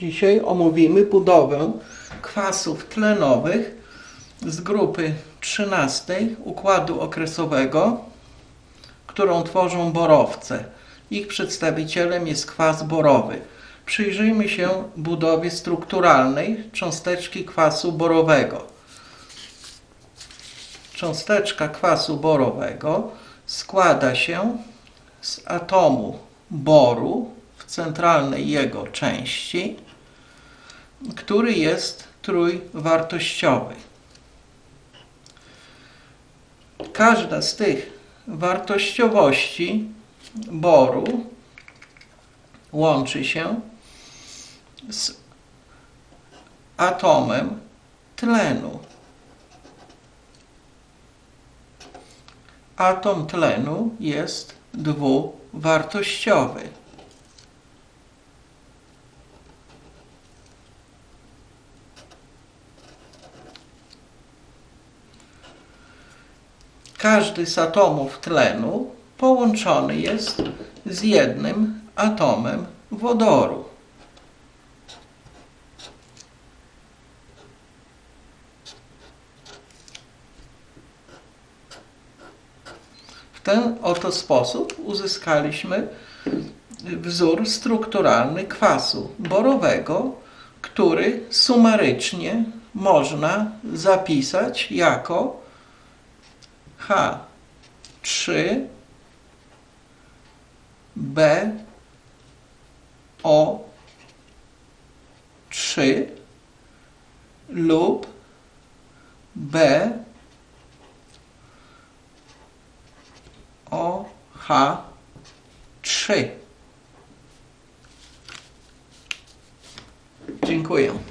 Dzisiaj omówimy budowę kwasów tlenowych z grupy 13 układu okresowego, którą tworzą borowce. Ich przedstawicielem jest kwas borowy. Przyjrzyjmy się budowie strukturalnej cząsteczki kwasu borowego. Cząsteczka kwasu borowego składa się z atomu boru w centralnej jego części, który jest trójwartościowy. Każda z tych wartościowości boru łączy się z atomem tlenu. Atom tlenu jest dwuwartościowy. Każdy z atomów tlenu połączony jest z jednym atomem wodoru. W ten oto sposób uzyskaliśmy wzór strukturalny kwasu borowego, który sumarycznie można zapisać jako H3 B. O. 3 lub B. O. H. 3 Dziękuję.